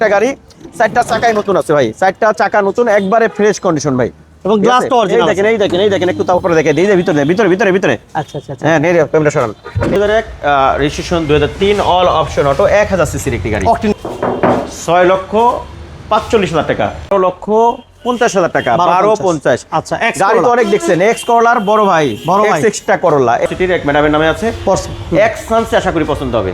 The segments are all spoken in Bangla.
একটা গাড়ি চারটা চাকাই নতুন আছে ভাই। চারটা চাকা নতুন একবারে ফ্রেশ কন্ডিশন ভাই। এবং গ্লাস তো অরিজিনাল দেখেন এই দেখেন এই দেখেন একটু তারপরে যে ভিতরে ভিতরে ভিতরে ভিতরে। আচ্ছা আচ্ছা আচ্ছা। হ্যাঁ নেই ক্যামেরা সরান। এক রেজিস্ট্রেশন দুই হাজার তিন অল অপশন অটো এক হাজার সিসির একটি গাড়ি। অকটেন ছয় লক্ষ পাঁচচল্লিশ হাজার টাকা। বারো লক্ষ পঞ্চাশ হাজার টাকা। বারো পঞ্চাশ। আচ্ছা, গাড়ি তো অনেক দেখছেন এক্স করলার বড় ভাই। বড় ভাই। এক্সট্রা করলা সিটির এক ম্যাডামের নামে আছে। এক্স সানসে আশা করি পছন্দ হবে।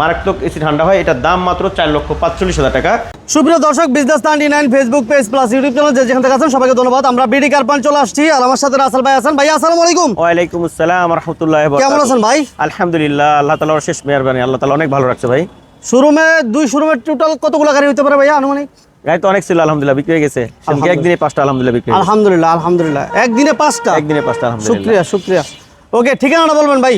মারাত্মক এসি ঠান্ডা হয় এটার দাম মাত্র চার লক্ষ পাঁচচল্লিশ হাজার টাকা। সুপ্রিয় দর্শক business ninety nine Facebook page plus YouTube channel যে যেখান থেকে আছেন সবাইকে ধন্যবাদ। আমরা বিডি কারপান চলে আসছি আর আমার সাথে রাসেল ভাই আছেন। ভাই আসসালামু আলাইকুম। ওয়ালাইকুম আসসালাম রহমতুল্লাহ কেমন আছেন ভাই? আলহামদুলিল্লাহ আল্লাহ তালার শেষ মেহরবানি আল্লাহ তালা অনেক ভালো রাখছে ভাই। শোরুমে দুই শোরুমে টোটাল কতগুলো গাড়ি হতে পারে ভাইয়া আনুমানিক? গাড়ি তো অনেক ছিল আলহামদুলিল্লাহ বিক্রি হয়ে গেছে। একদিনে পাঁচটা আলহামদুলিল্লাহ বিক্রি আলহামদুলিল্লাহ আলহামদুলিল্লাহ। একদিনে পাঁচটা? একদিনে পাঁচটা আলহামদুলিল্লাহ। শুক্রিয়া শুক্রিয়া। ওকে ঠিকানাটা বলবেন ভাই।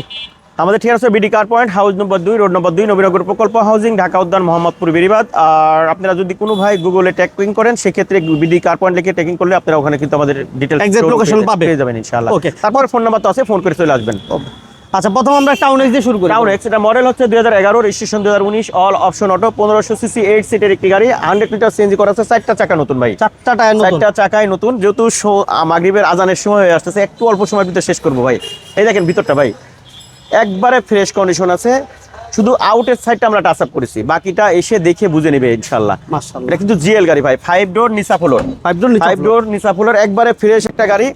আমাদের ঠিক আছে BD car point house number দুই রোড নম্বর দুই নবীনগর প্রকল্প হাউজিং ঢাকা উদ্যান মোহাম্মদপুর বেরিবাদ। আর আপনারা যদি কোনো ভাই গুগলে ট্যাকিং করেন সেক্ষেত্রে বিডি কার পয়েন্ট লিখে ট্যাকিং করলে আপনারা ওখানে কিন্তু আমাদের Exact পেয়ে যাবেন ইনশাআল্লাহ। Okay. তারপর ফোন নাম্বার তো আছে ফোন করে চলে আসবেন। আচ্ছা প্রথম আমরা টাউন এক্স দিয়ে শুরু করি। টাউন এক্স এটা মডেল হচ্ছে দুই হাজার এগারো রেজিস্ট্রেশন দুই হাজার উনিশ অল অপশন অটো পনেরোশো সিসি এইট সিটের একটি গাড়ি হান্ড্রেড লিটার সিএনজি করা আছে চারটা চাকা নতুন ভাই। চারটা টায়ার চারটা চাকায় নতুন যেহেতু মাগরিবের আজানের সময় হয়ে আসতেছে একটু অল্প সময়ের ভিতরে শেষ করব ভাই। এই দেখেন ভিতরটা ভাই। একবারে ফ্রেশ কন্ডিশন আছে। শুধু আউটের সাইডটা আমরা টাচ আপ করেছি। বাকিটা এসে দেখে বুঝে নেবে ইনশাল্লাহ। এটা কিন্তু জিএল গাড়ি ভাই। ফাইভ ডোর নিসা ফ্লোর ফাইভ নিচে ফাইভ ডোর নিসা ফ্লোর একবারে ফ্রেশ একটা গাড়ি।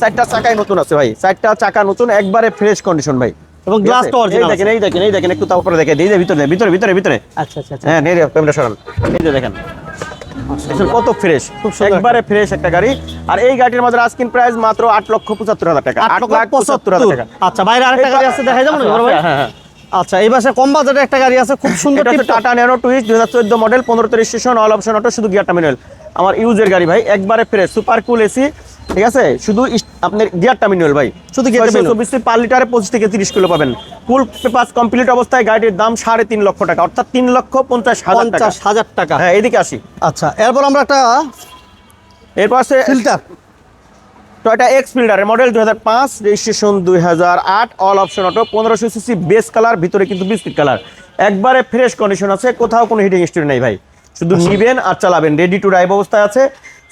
চারটা চাকায় নতুন আছে ভাই। চারটা চাকা নতুন একবারে ফ্রেশ কন্ডিশন ভাই। এবং গ্লাস তো এই অরিজিনাল দেখেন এই দেখেন এই দেখেন একটু তারপরে দেখেন। এই যে ভিতরে ভিতরে ভিতরে ভিতরে। আচ্ছা আচ্ছা আচ্ছা। হ্যাঁ নেই ক্যামেরা সরান। এই যে দেখেন। কত ফ্রেশ একবারে ফ্রেশ একটা গাড়ি। আর এই গাড়ির মধ্যে আজকিন প্রাইস মাত্র আট লক্ষ পঁচাত্তর হাজার টাকা। আট লাখ পঁচাত্তর হাজার টাকা। আচ্ছা বাইরে আরেকটা গাড়ি আছে দেখা যাব না হ্যাঁ আচ্ছা এই পাশে কম বাজারে একটা গাড়ি আছে খুব সুন্দর। টাটা ন্যানো টুইস্ট দুই হাজার চোদ্দ মডেল পনেরো রেজিস্ট্রেশন অল অপশন অটো শুধু গিয়ার টার্মিনাল আমার ইউজের গাড়ি ভাই একবারে ফ্রেশ সুপার কুল এসি ঠিক আছে? শুধু আপনার গিয়ার টার্মিনাল ভাই। শুধু। চব্বিশ পার লিটারে পঁচিশ থেকে তিরিশ কিলো পাবেন। ফুল পেপার কমপ্লিট অবস্থায় গাড়িটির দাম সাড়ে তিন লক্ষ টাকা অর্থাৎ তিন লক্ষ পঞ্চাশ হাজার টাকা। পঞ্চাশ হাজার টাকা। হ্যাঁ এদিকে আসি। আচ্ছা এরপর আমরা একটা এরপর আছে ফিল্টার টয়টা এক্স ফিল্ডারের মডেল দুই হাজার পাঁচ রেজিস্ট্রেশন দুই হাজার আট অল অপশন অটো পনেরোশো সিসি বেস কালার ভিতরে কিন্তু বিস্কিট কালার একবারে ফ্রেশ কন্ডিশন আছে কোথাও কোনো হিটিং স্টোরি নেই ভাই। শুধু নিবেন আর চালাবেন রেডি টু ড্রাইভ অবস্থায় আছে।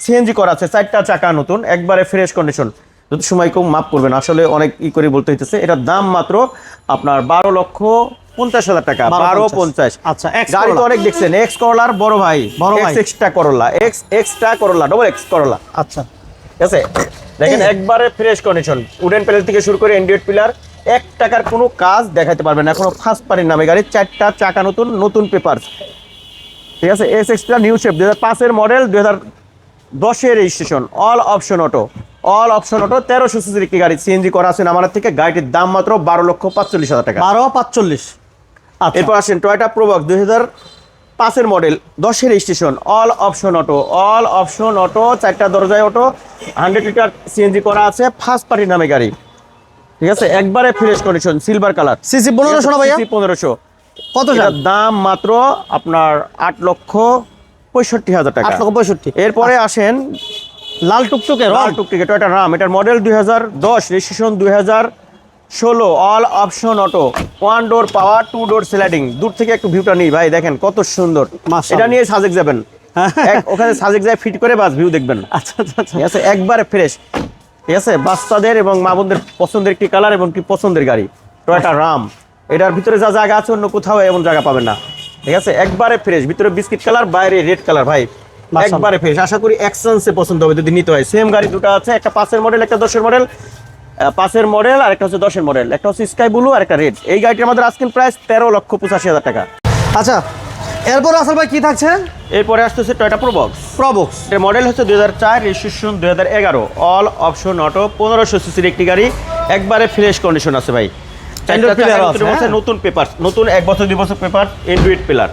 সিএনজি করা আছে চারটা চাকা নতুন একবারে ফ্রেশ কন্ডিশন যদি সময় কম মাফ করবেন আসলে অনেক ই করে বলতে হইতেছে এটার দাম মাত্র আপনার বারো লক্ষ পঞ্চাশ হাজার টাকা বারো পঞ্চাশ। আচ্ছা, গাড়ি তো অনেক দেখছেন এক্স করলার বড় ভাই বড় ভাই। এক্সট্রা করলা এক্স এক্সট্রা করলা ডবল এক্স করলা আচ্ছা। ঠিক আছে? দেখেন একবারে ফ্রেশ কন্ডিশন উডেন প্যানেল থেকে শুরু করে এন্ড্রয়েড পিলার এক টাকার কোনো কাজ দেখাতে পারবেন না এখনও ফার্স্ট পারির নামে গাড়ি চারটা চাকা নতুন নতুন পেপার ঠিক আছে? এস এক্সটা নিউ শেপ দুই হাজার পাঁচের মডেল দুই হাজার দশের registration all option auto all option auto তেরোশো সিসির একটি গাড়ি সিএনজি করা আছে আমার থেকে গাড়িটির দাম মাত্র বারো লক্ষ পাঁচচল্লিশ হাজার টাকা। বারো পাঁচচল্লিশ। আচ্ছা। এরপর আসেন টয়টা প্রোবক্স দুই হাজার পাঁচের মডেল দশের registration all option auto all option auto চারটা দরজায় অটো হান্ড্রেড লিটার সিএনজি করা আছে ফার্স্ট পার্টির নামে গাড়ি। ঠিক আছে? একবারে fresh condition silver colour CC পনেরোশো না ভাইয়া? পনেরোশো। কত দাম মাত্র আপনার আট লক্ষ পঁয়ষট্টি হাজার টাকা। পঁয়ষট্টি। এরপরে আসেন লাল টুকটুকে লাল টুকটিকে টয়টা রাম এটার মডেল দুই হাজার দশ রেজিস্ট্রেশন দুই হাজার ষোলো all option auto one door power two door sliding দূর থেকে একটু ভিউটা নিই ভাই দেখেন কত সুন্দর। এটা নিয়ে সাজেক যাবেন। এক- ওখানে সাজেক যায় ফিট করে বাস ভিউ দেখবেন। আচ্ছা আচ্ছা আচ্ছা। ঠিক আছে? একবারে ফ্রেশ ঠিক আছে? বাচ্চাদের এবং মা বোনদের পছন্দের একটি কালার এবং কি পছন্দের গাড়ি। টয়টা রাম এটার ভিতরে যা জায়গা আছে অন্য কোথাও এমন জায়গা পাবেন না। ঠিক আছে? একবারে ফ্রেশ ভিতরে বিস্কিট কালার বাইরে রেড কালার ভাই। একবারে ফ্রেশ আশা করি এক্সচেঞ্জে পছন্দ হবে যদি নিতে হয়। সেম গাড়ি দুটো আছে একটা পাঁচের মডেল একটা দশের মডেল পাঁচের মডেল আর একটা হচ্ছে দশের মডেল একটা হচ্ছে স্কাই ব্লু আর একটা রেড এই গাড়িটির আমাদের আজকের প্রাইস তেরো লক্ষ পঁচাশি হাজার টাকা। আচ্ছা এরপর আসল ভাই কি থাকছে? এরপরে আসতেছে টয়টা প্রোবক্স প্রবক্স এর মডেল হচ্ছে দুই হাজার চার রেজিস্ট্রেশন দুই হাজার এগারো। অল অপশন অটো পনেরোশো সিসির একটি গাড়ি। একবারে ফ্রেশ কন্ডিশন আছে ভাই। নতুন আছে, হ্যাঁ। নতুন পেপার নতুন এক বছর দুই বছর পেপার এন্ড্রয়েড পিলার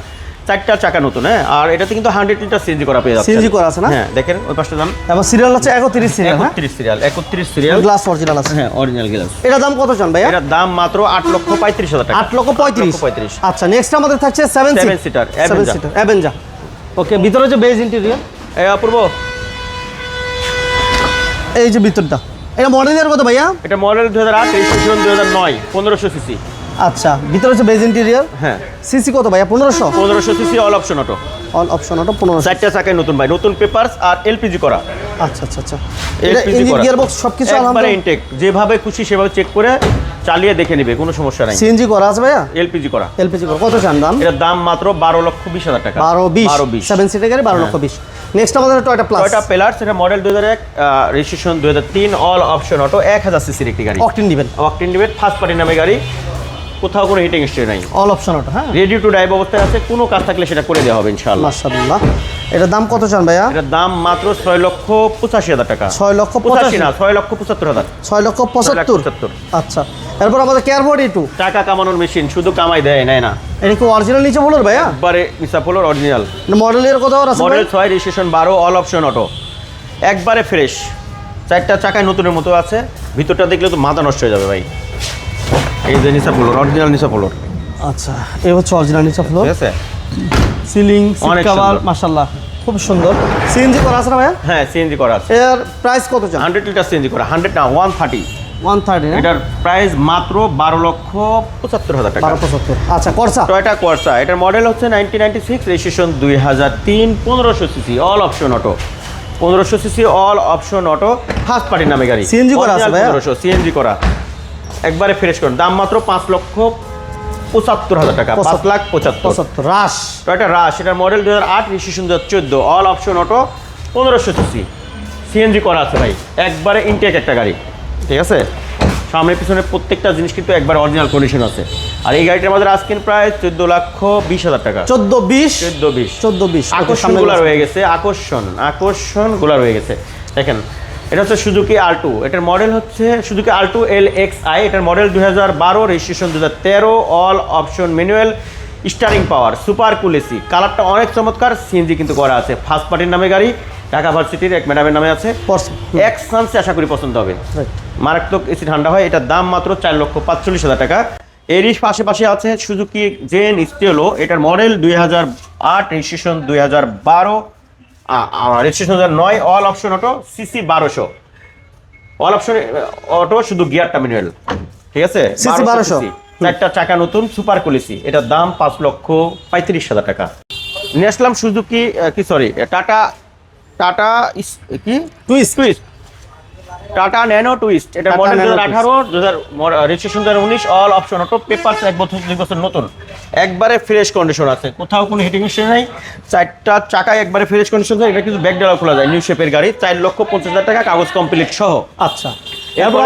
চারটা চাকা নতুন হ্যাঁ। আর এটাতে কিন্তু হান্ড্রেড লিটার সিএনজি করা পেয়ে যাচ্ছে। CNG করা আছে না? হ্যাঁ দেখেন ওই পাশটা যান এবং সিরিয়াল হচ্ছে একত্রিশ সিরিয়াল হ্যাঁ? একত্রিশ সিরিয়াল একত্রিশ সিরিয়াল গ্লাস অরিজিনাল আছে। হ্যাঁ অরিজিনাল গ্লাস এটার দাম কত চান ভাইয়া? এটার দাম মাত্র আট লক্ষ পঁয়ত্রিশ হাজার টাকা। আট লক্ষ পঁয়ত্রিশ। পঁয়ত্রিশ। আচ্ছা নেক্সট আমাদের থাকছে seven Seven seater, seven. Seater Avanza okay ভিতরে যে বেজ ইন্টেরিয়র এই অপূর্ব। এই যে ভিতরটা। এটা মডেলের কত ভাইয়া? এটা মডেল দুই হাজার আট রেজিস্ট্রেশন দুই হাজার নয় পনেরোশো সিসি আচ্ছা ভিতরে হচ্ছে বেজ ইন্টেরিয়র হ্যাঁ। সিসি কত ভাইয়া? পনেরোশো? পনেরোশো CC all option auto all option auto পনেরোশো। চারটা চাকায় নতুন ভাই নতুন পেপারস আর এলপিজি করা। আচ্ছা আচ্ছা আচ্ছা। এটা ইঞ্জিন করা। গিয়ার বক্স সব কিছু আলহামদুলিল্লাহ ইনটেক যেভাবে খুশি সেভাবে চেক করে চালিয়ে দেখে নেবে কোনো সমস্যা নাই। সিএনজি করা আছে ভাইয়া? এলপিজি করা। এলপিজি করা। কত চান দাম? এটার দাম মাত্র বারো লক্ষ বিশ হাজার টাকা। বারো বিশ। বারো বিশ। সেভেন সিটের গাড়ি বারো লক্ষ বিশ। নেক্সট আমাদের টয়টা প্লাস টয়টা পেলার সেটা মডেল দু হাজার এক রেজিস্ট্রেশন দু হাজার তিন অল অপশন অটো এক হাজার সিসির একটি গাড়ি। অকটিন দিবেন অকটিন ডিবেট ফার্স্ট পার্টি নামে গাড়ি। কোথাও কোনো হিটিং হিস্ট্রি নাই। অল অপশন অটো হ্যাঁ। রেডি টু ড্রাইভ অবস্থায় আছে কোনো কাজ থাকলে সেটা করে দেওয়া হবে ইনশাআল্লাহ। মাশাআল্লাহ। এটার দাম কত চান ভাইয়া? এটার দাম মাত্র ছয় লক্ষ পঁচাশি হাজার টাকা। ছয় লক্ষ পঁচাশি না ছয় লক্ষ পঁচাত্তর হাজার। ছয় লক্ষ পঁচাত্তর। আচ্ছা। এরপর আমাদের কেয়ার বডি টু টাকা কামানোর মেশিন শুধু কামাই দেয় নেয় না। এটা কি অরিজিনাল নিচে বলুন ভাইয়া? একবারে মিসাপোলোর অরিজিনাল মডেলের কত আছে মডেল? ছয় রেজিস্ট্রেশন বারো অল অপশন অটো একবারে ফ্রেশ চারটা চাকায় নতুনের মতো আছে। ভিতরটা দেখলে তো মাথা নষ্ট হয়ে যাবে ভাই। এই যে নিসা নিসাপোলোর অরিজিনাল নিসা নিসাপোলোর আচ্ছা এই হচ্ছে অরিজিনাল নিচে ফ্লোর ঠিক আছে? সিলিং সিট অনেক কভার। মাশাআল্লাহ। খুব সুন্দর। সিএনজি করা আছে না ভাইয়া? হ্যাঁ সিএনজি করা আছে। এর প্রাইস কত চান? হান্ড্রেড লিটার সিএনজি করা হান্ড্রেড না ওয়ান থার্টি ওয়ান থার্টি এটার প্রাইস মাত্র বারো লক্ষ পঁচাত্তর হাজার টাকা। পঁচাত্তর। আচ্ছা করসা টয়টা কোয়ার্সা এটার মডেল হচ্ছে নাইনটিন নাইনটি সিক্স রেজিস্ট্রেশন দুই হাজার তিন পনেরোশো সিসি অল অপশন অটো পনেরোশো CC all option auto first পার্টির নামে গাড়ি। CNG করা? পনেরোশো সিএনজি করা। একবারে ফ্রেশ করুন। দাম মাত্র পাঁচ লক্ষ পঁচাত্তর হাজার টাকা। পাঁচ লাখ পঁচাত্তর। পঁচাত্তর। রাশ টয়টা রাশ এটার মডেল দু হাজার আট রেজিস্ট্রেশন দু হাজার চোদ্দ অল অপশন অটো পনেরোশো সিসি সিএনজি করা আছে ভাই। একবারে ইনটেক একটা গাড়ি। ঠিক আছে? সামনে পিছনে প্রত্যেকটা জিনিস কিন্তু একবার অরিজিনাল কন্ডিশন আছে। আর এই গাড়িটার আমাদের আজকের প্রায় চোদ্দ লক্ষ বিশ হাজার টাকা। চোদ্দ বিশ? চোদ্দ বিশ। চোদ্দ বিশ। আকর্ষণগুলা রয়ে গেছে আকর্ষণ আকর্ষণগুলা রয়ে গেছে। দেখেন এটা হচ্ছে সুজুকি আলটু এটার মডেল হচ্ছে Suzuki Alto L X I এটার মডেল দুই হাজার বারো রেজিস্ট্রেশন দু হাজার তেরো all option manual steering power super কুলেসি কালারটা অনেক চমৎকার সিএনজি কিন্তু করা আছে। ফার্স্ট পার্টির নামে গাড়ি। ঢাকা ভার্সিটির এক ম্যাডামের নামে আছে। এক সান্সে আশা করি পছন্দ হবে। মারাত্মক এসি ঠান্ডা হয় এটার দাম মাত্র চার লক্ষ পাঁচচল্লিশ হাজার টাকা। এরই পাশাপাশি আছে সুজুকি জেন স্টেলো এটার মডেল দুই হাজার আট রেজিস্ট্রেশন দুই হাজার বারো রেজিস্ট্রেশন দুই নয় অল অপশন অটো সিসি বারোশো। অল অপশন অটো শুধু গিয়ারটা ম্যানুয়াল ঠিক আছে? 1200 cc চারটা চাকা নতুন সুপার কুলিসি এটার দাম পাঁচ লক্ষ পঁয়ত্রিশ হাজার টাকা। নিয়ে আসলাম সুজুকি কি সরি টাটা টাটা কি? Twist twist Tata Nano twist এটা মডেল দু হাজার আঠারো দু হাজার রেজিস্ট্রেশন দু উনিশ অল অপশন অটো পেপার এক বছর দুই বছর নতুন। একবারে ফ্রেশ কন্ডিশন আছে। কোথাও কোনো হিটিং মিশন নাই। চারটা চাকায় একবারে ফ্রেশ কন্ডিশন আছে এটা কিন্তু ব্যাক ডালা খোলা যায় নিউ শেপের গাড়ি চার লক্ষ পঞ্চাশ হাজার টাকা কাগজ কমপ্লিট সহ। আচ্ছা। এরপর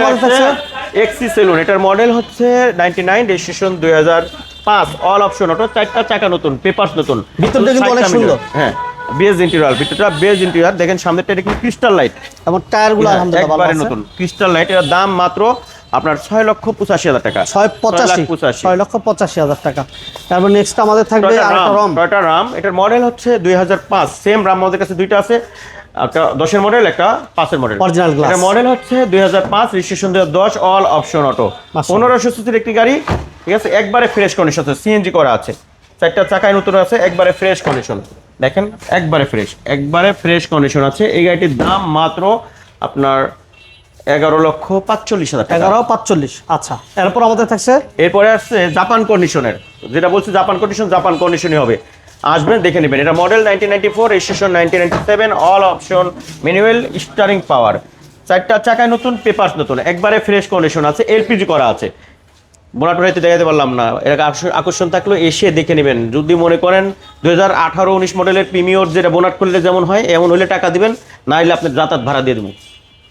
এক্সি সেলুন এটার মডেল হচ্ছে নাইনটি নাইন রেজিস্ট্রেশন দুই হাজার পাঁচ অল অপশন অটো চারটা চাকা নতুন পেপারস নতুন। ভিতরটা কিন্তু অনেক সুন্দর। হ্যাঁ। বেজ ইন্টেরিয়র ভিতরটা বেজ ইন্টেরিয়র দেখেন সামনেটা এটা কিন্তু ক্রিস্টাল লাইট এবং টায়ারগুলো আলহামদুলিল্লাহ ভালো আছে। নতুন ক্রিস্টাল লাইটের দাম মাত্র আপনার ছয় লক্ষ পঁচাশি হাজার টাকা। ছয় পঁচাশি ছয় লক্ষ পঁচাশি হাজার টাকা। তারপর নেক্সট আমাদের থাকবে আরেকটা রম টয়টা রাম এটার মডেল হচ্ছে দুই হাজার পাঁচ সেম রাম আমাদের কাছে দুইটা আছে একটা দশের মডেল একটা পাঁচের মডেল Original glass। এটা মডেল হচ্ছে দুই হাজার পাঁচ রেজিস্ট্রেশন দুই দশ অল অপশন অটো মাশাআল্লাহ। পনেরোশো সিসির একটি গাড়ি ঠিক আছে? একবারে ফ্রেশ কন্ডিশন আছে সিএনজি করা আছে। চারটা চাকায় নতুন আছে একবারে ফ্রেশ কন্ডিশন দেখেন একবারে ফ্রেশ একবারে ফ্রেশ কন্ডিশন আছে। এই গাড়িটির দাম মাত্র আপনার এগারো লক্ষ পাঁচচল্লিশ হাজার এগারো পাঁচচল্লিশ আচ্ছা। এরপর আমাদের থাকছে? এরপরে আসছে জাপান কন্ডিশনের যেটা বলছি জাপান কন্ডিশন জাপান কন্ডিশনই হবে। আসবেন দেখে নেবেন। এটা model nineteen ninety four registration nineteen ninety seven all option manual steering power চারটা চাকায় নতুন পেপার নতুন একবারে ফ্রেশ কন্ডিশন আছে এলপিজি করা আছে। বোনাট হয়তো দেখাতে পারলাম না। এর আকর্ষণ- থাকলেও এসে দেখে নেবেন। যদি মনে করেন দু হাজার আঠারো উনিশ মডেলের প্রিমিয়র যেটা বোনাট করলে যেমন হয় এমন হলে টাকা দিবেন না হলে আপনার যাতায়াত ভাড়া দিয়ে দেবো।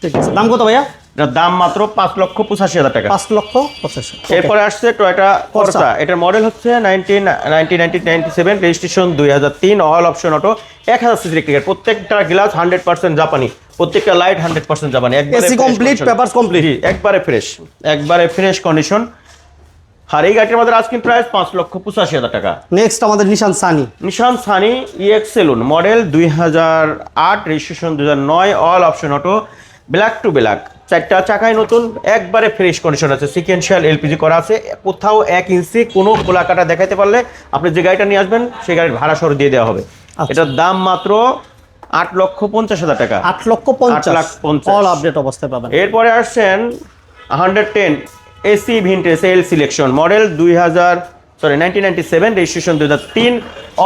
ঠিক আছে। দাম কত ভাইয়া? এটার দাম মাত্র পাঁচ লক্ষ পঁচাশি হাজার টাকা। পাঁচ লক্ষ পঁচাশি এরপরে আসছে টয়টা কর্সা এটার মডেল হচ্ছে nineteen nineteen ninety seven registration দুই হাজার তিন অল অপশন অটো এক হাজার সিসি ইলেকট্রিকের প্রত্যেকটা গ্লাস হান্ড্রেড পার্সেন্ট জাপানি প্রত্যেকটা লাইট হান্ড্রেড পার্সেন্ট জাপানি। একবারে papers complete। জি, একবারে ফ্রেশ একবারে ফ্রেশ কন্ডিশন আর এই গাড়িটির মধ্যে আজকের প্রাইস পাঁচ লক্ষ পঁচাশি হাজার টাকা। নেক্সট আমাদের Nissan Sunny Nissan Sunny EX saloon model দুই হাজার আট রেজিস্ট্রেশন দুই হাজার নয় all option auto black to black চারটা চাকায় নতুন একবারে ফ্রেশ কন্ডিশন আছে সিকেন্সিয়াল এলপিজি করা আছে। কোথাও এক ইঞ্চি কোনো খোলা কাটা দেখাইতে পারলে আপনি যে গাড়িটা নিয়ে আসবেন সেই গাড়ির ভাড়া সহ দিয়ে দেওয়া হবে। আচ্ছা। এটার দাম মাত্র আট লক্ষ পঞ্চাশ হাজার টাকা। আট লক্ষ পঞ্চাশ। লাখ পঞ্চাশ। অল আপডেট অবস্থায় পাবেন। এরপরে আসছেন hundred ten AC vintage L selection model দুই হাজার sorry nineteen ninety seven registration দুই হাজার তিন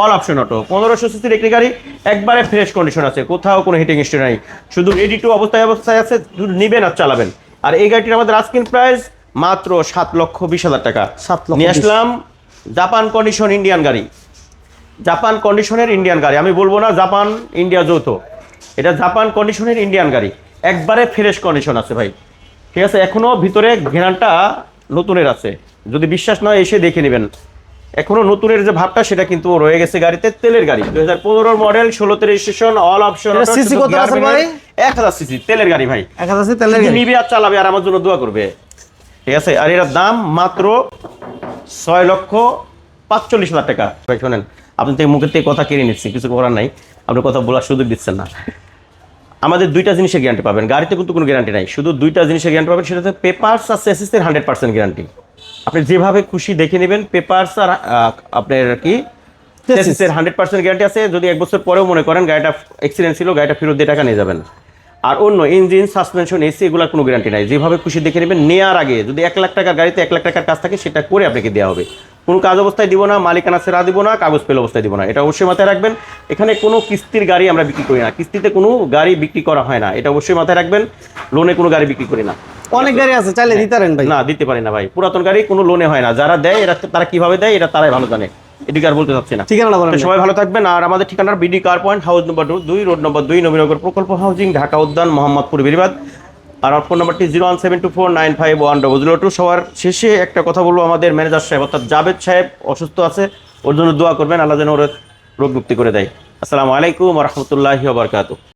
অল অপশন অটো পনেরোশো সিসির একটি গাড়ি একবারে ফ্রেশ কন্ডিশন আছে কোথাও কোনো হিটিং হিস্ট্রি নাই। শুধু এডি টু অবস্থায় অবস্থায় আছে নিবেন আর চালাবেন। আর এই গাড়িটির আমাদের আজকিন প্রাইস মাত্র সাত লক্ষ বিশ হাজার টাকা। সাত লক্ষ নিয়ে আসলাম জাপান কন্ডিশন ইন্ডিয়ান গাড়ি। জাপান কন্ডিশনের ইন্ডিয়ান গাড়ি। আমি বলব না জাপান ইন্ডিয়া যৌথ। এটা জাপান কন্ডিশনের ইন্ডিয়ান গাড়ি। একবারে ফ্রেশ কন্ডিশন আছে ভাই। ঠিক আছে এখনও ভিতরে ঘেরানটা নতুনের আছে। যদি বিশ্বাস নয় এসে দেখে নেবেন। এখনও নতুনের যে ভাবটা সেটা কিন্তু রয়ে গেছে গাড়িতে তেলের গাড়ি। দুই হাজার পনেরোর মডেল ষোলোতে রেজিস্ট্রেশন অল অপশন? এক হাজার সিসি তেলের গাড়ি ভাই। এক হাজার আছে তেলের গাড়ি। নিবে আর চালাবে আর আমার জন্য দোয়া করবে। ঠিক আছে আর এটার দাম মাত্র ছয় লক্ষ পাঁচচল্লিশ হাজার টাকা। ভাই শোনেন আপনি থেকে মুখের থেকে কথা কেড়ে নিচ্ছি কিছু করার নাই। আপনি কথা বলার সুযোগ দিচ্ছেন না। আমাদের দুইটা জিনিসের গ্যারান্টি পাবেন। গাড়িতে কিন্তু কোনো গ্যারান্টি নাই। শুধু দুইটা জিনিসের গ্যারান্টি পাবেন সেটা হচ্ছে পেপারস আর সেসিসের হান্ড্রেড পার্সেন্ট গ্যারান্টি আপনি যেভাবে খুশি দেখে নেবেন পেপারস আর আপনার কি? সেসিসের হান্ড্রেড পার্সেন্ট গ্যারান্টি আছে। যদি এক বছর পরেও মনে করেন গাড়িটা অ্যাক্সিডেন্ট ছিল গাড়িটা ফেরত দিয়ে টাকা নিয়ে যাবেন। আর অন্য ইঞ্জিন সাসপেনশন এসি এগুলোর কোনো গ্যারান্টি নাই। যেভাবে খুশি দেখে নেবেন নেওয়ার আগে যদি এক লাখ টাকার গাড়িতে এক লাখ টাকার কাজ থাকে সেটা করে আপনাকে দেওয়া হবে। কোনো কাজ অবস্থায় দিব না মালিকানা সেরা দিব না কাগজ পেল অবস্থায় দিব না। এটা অবশ্যই মাথায় রাখবেন। এখানে কোনো কিস্তির গাড়ি আমরা বিক্রি করি না। কিস্তিতে কোনো গাড়ি বিক্রি করা হয় না। এটা অবশ্যই মাথায় রাখবেন। লোনে কোনো গাড়ি বিক্রি করি না। অনেক গাড়ি আছে চাইলে দিতে পারেন ভাই। না দিতে পারি না ভাই। পুরাতন গাড়ি কোনো লোনে হয় না। যারা দেয় এরা তারা কীভাবে দেয় এটা তারাই ভালো জানে। এদিকে আর বলতে চাচ্ছি না। ঠিকানা বলেন সবাই ভালো থাকবেন। আর আমাদের ঠিকানা BD car point house number দুই রোড নম্বর দুই নবীনগর প্রকল্প হাউজিং ঢাকা উদ্যান মোহাম্মদপুর বেরিবাদ আর ফোন নাম্বারটি zero one seven two four nine five one double zero two সবার শেষে একটা কথা বলব আমাদের ম্যানেজার সাহেব, অর্থাৎ জাভেদ সাহেব অসুস্থ আছে, ওর জন্য দোয়া করবেন, আল্লাহ যেন ওর রোগ মুক্তি করে দেয়। আসসালামু আলাইকুম রহমতুল্লাহি